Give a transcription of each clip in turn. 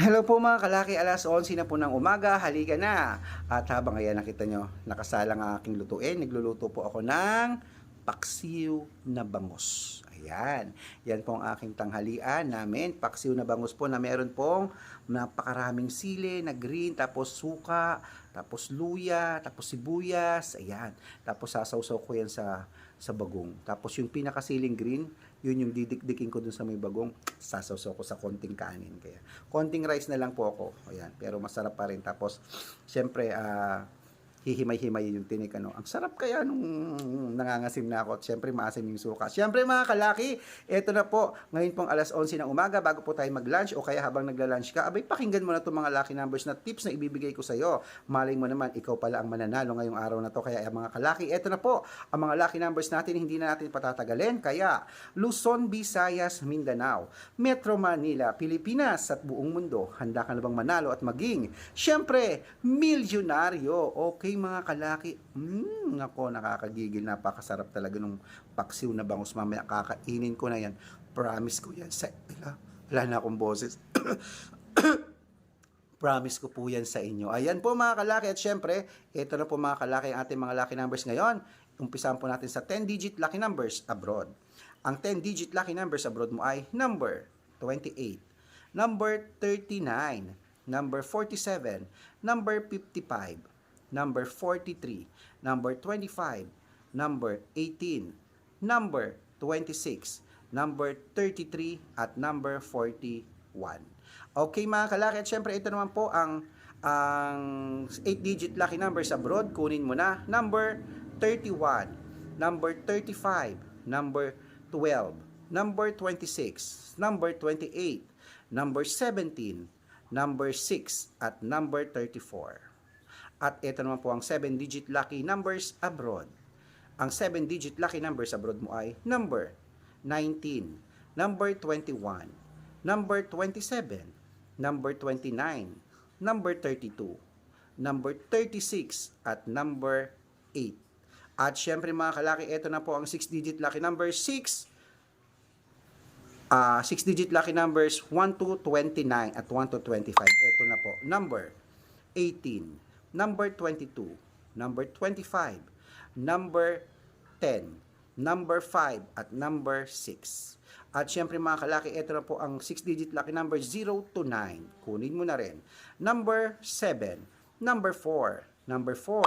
Hello po mga kalaki, alas 11 na po ng umaga, halika na. At habang ayan nakita nyo, nakasalang ang aking lutuin, nagluluto po ako ng paksiw na bangus. Ayan, yan po ang aking tanghalian namin, paksiw na bangus po na meron pong napakaraming sili na green, tapos suka, tapos luya, tapos sibuyas, ayan. Tapos sasawsaw ko yan sa sa bagong. Tapos yung pinakasiling green, yun yung didikdikin ko dun sa may bagong, sasawsaw ko sa konting kanin. Kaya, konting rice na lang po ako. Ayan, pero masarap pa rin. Tapos, syempre, ah, hihimay-himay yung tinik ano. Ang sarap kaya nung nangangasim na ako at syempre maasim yung suka. Syempre mga kalaki, eto na po, ngayon pong alas 11 ng umaga bago po tayo mag-lunch o kaya habang nagla-lunch ka, abay pakinggan mo na itong mga lucky numbers na tips na ibibigay ko sa iyo. Malay mo naman, ikaw pala ang mananalo ngayong araw na to. Kaya mga kalaki, eto na po, ang mga lucky numbers natin, hindi na natin patatagalin. Kaya, Luzon, Visayas, Mindanao, Metro Manila, Pilipinas at buong mundo. Handa ka na bang manalo at maging, syempre, milyonaryo. Okay mga kalaki, mm, ako nakakagigil, napakasarap talaga nung paksiw na bangus. Mamaya kakainin ko na yan. Promise ko yan. Sa, wala, wala na akong boses. Promise ko po yan sa inyo. Ayan po mga kalaki at syempre, ito na po mga kalaki ang ating mga lucky numbers ngayon. Umpisahan po natin sa 10-digit lucky numbers abroad. Ang 10-digit lucky numbers abroad mo ay number 28, number 39, number 47, number 55, number 43, number 25, number 18, number 26, number 33, at number 41. Okay mga kalaki, at syempre ito naman po ang ang 8-digit lucky numbers abroad. Kunin mo na. Number 31, number 35, number 12, number 26, number 28, number 17, number 6, at number 34. At ito naman po ang 7-digit lucky numbers abroad. Ang 7-digit lucky numbers abroad mo ay number 19, number 21, number 27, number 29, number 32, number 36, at number 8. At syempre mga kalaki, ito na po ang 6-digit lucky number 6, ah 6-digit lucky numbers 1 to 29 at 1 to 25. Ito na po. Number 18, number 22, number 25, number 10, number 5, at number 6. At syempre mga kalaki, ito na po ang 6-digit lucky number 0 to 9. Kunin mo na rin. Number 7, number 4, number 4,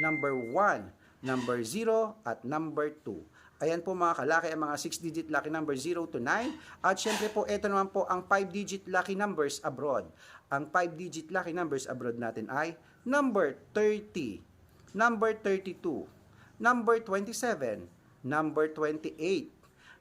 number 1, number 0, at number 2. Ayan po mga kalaki ang mga 6-digit lucky number 0 to 9. At syempre po, ito naman po ang 5-digit lucky numbers abroad. Ang 5-digit lucky numbers abroad natin ay number 30, number 32, number 27, number 28,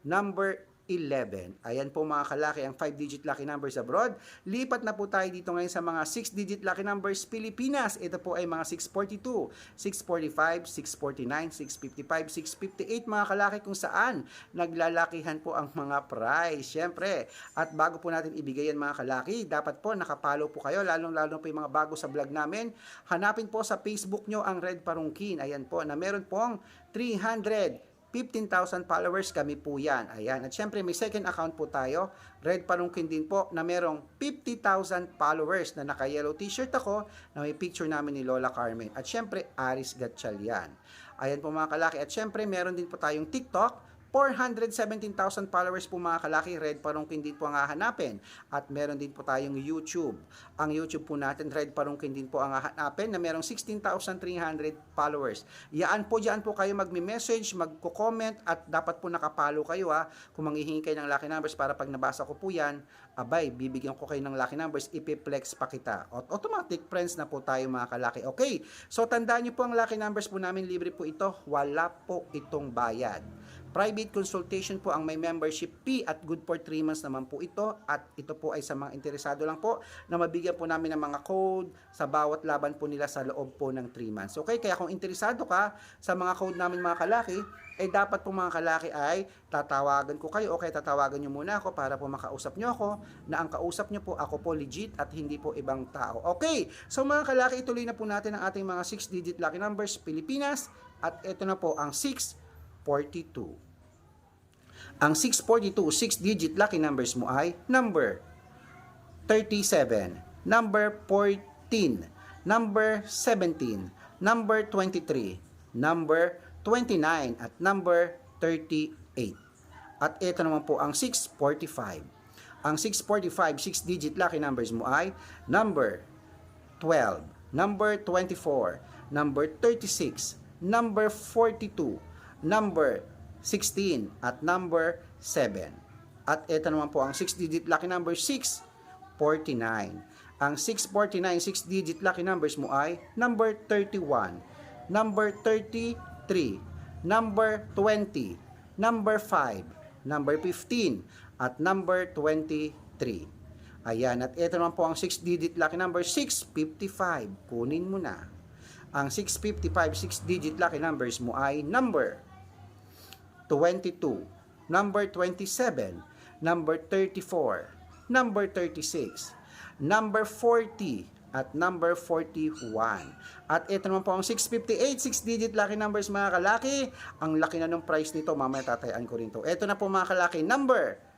number 11. Ayan po mga kalaki ang 5-digit lucky numbers abroad. Lipat na po tayo dito ngayon sa mga 6-digit lucky numbers Pilipinas. Ito po ay mga 642, 645, 649, 655, 658 mga kalaki kung saan naglalakihan po ang mga prize. Siyempre, at bago po natin ibigay yan mga kalaki, dapat po nakapalo po kayo, lalong-lalo po yung mga bago sa vlog namin. Hanapin po sa Facebook nyo ang Red Parungkin. Ayan po, na meron pong 300 15,000 followers kami po yan. Ayan. At syempre may second account po tayo. Red Palungkin din po na merong 50,000 followers na naka-yellow t-shirt ako na may picture namin ni Lola Carmen. At syempre Aris Gatchalian. Ayan po mga kalaki. At syempre meron din po tayong TikTok 417,000 followers po mga kalaki, Red Parungkin din po ang hahanapin. At meron din po tayong YouTube. Ang YouTube po natin, Red Parungkin din po ang hahanapin na merong 16,300 followers. Yaan po, dyan po kayo magme-message, magko-comment at dapat po nakapalo kayo ha. Kung manghihingi kayo ng lucky numbers para pag nabasa ko po yan, abay, bibigyan ko kayo ng lucky numbers, ipiplex pa kita. At automatic friends na po tayo mga kalaki. Okay, so tandaan nyo po ang lucky numbers po namin, libre po ito, wala po itong bayad. Private consultation po ang may membership fee at good for 3 months naman po ito at ito po ay sa mga interesado lang po na mabigyan po namin ng mga code sa bawat laban po nila sa loob po ng 3 months. Okay, kaya kung interesado ka sa mga code namin mga kalaki, eh dapat po mga kalaki ay tatawagan ko kayo o kaya tatawagan nyo muna ako para po makausap nyo ako na ang kausap nyo po ako po legit at hindi po ibang tao. Okay, so mga kalaki ituloy na po natin ang ating mga 6-digit lucky numbers Pilipinas at ito na po ang 6 42. Ang 642, 6-digit lucky numbers mo ay number 37, number 14, number 17, number 23, number 29, at number 38. At ito naman po ang 645. Ang 645, 6-digit lucky numbers mo ay number 12, number 24, number 36, number 42, number 16, at number 7. At ito naman po ang 6-digit lucky number 649. Ang 649, 6-digit lucky numbers mo ay number 31, number 33, number 20, number 5, number 15, at number 23. Ayan, at ito naman po ang 6-digit lucky number 655. Kunin mo na. Ang 655, 6-digit lucky numbers mo ay number 22, number 27, number 34, number 36, number 40, at number 41. At ito naman po ang 658, 6-digit lucky numbers mga kalaki. Ang laki na ng price nito, mamaya tatayaan ko rin to. Ito na po mga kalaki, number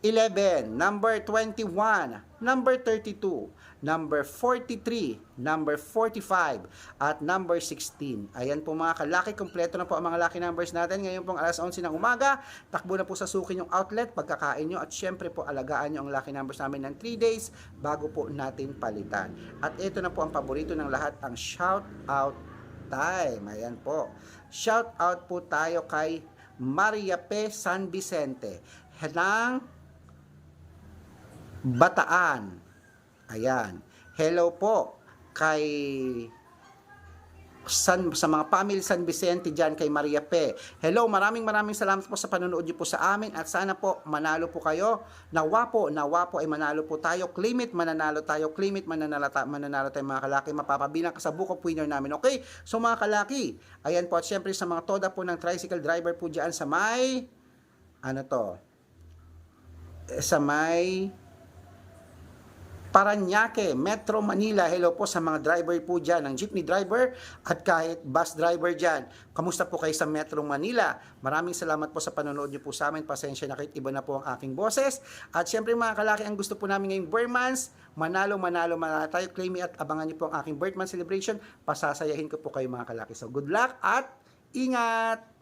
11, number 21, number 32, number 43, number 45, at number 16. Ayan po mga kalaki, kompleto na po ang mga lucky numbers natin. Ngayon pong alas 11 ng umaga, takbo na po sa suki yung outlet, pagkakain nyo, at syempre po alagaan nyo ang lucky numbers namin ng 3 days bago po natin palitan. At ito na po ang paborito ng lahat, ang shout out time. Ayan po. Shout out po tayo kay Maria P. San Vicente. Ng Bataan. Ayan. Hello po kay San, sa mga family San Vicente dyan kay Maria P. Hello, maraming maraming salamat po sa panonood niyo po sa amin at sana po manalo po kayo. Nawa po, nawa po ay manalo po tayo. Claim it, mananalo tayo. Claim it, mananalo, ta- mananalo tayo mga kalaki. Mapapabilang ka sa book of winner namin. Okay? So mga kalaki, ayan po at syempre sa mga toda po ng tricycle driver po dyan sa may ano to? Sa may Paranaque, Metro Manila. Hello po sa mga driver po dyan, ng jeepney driver at kahit bus driver dyan. Kamusta po kayo sa Metro Manila? Maraming salamat po sa panonood niyo po sa amin. Pasensya na kahit iba na po ang aking boses. At syempre mga kalaki, ang gusto po namin ngayong Burmans, manalo, manalo, manalo tayo. Claim at abangan niyo po ang aking birth month celebration. Pasasayahin ko po kayo mga kalaki. So good luck at ingat!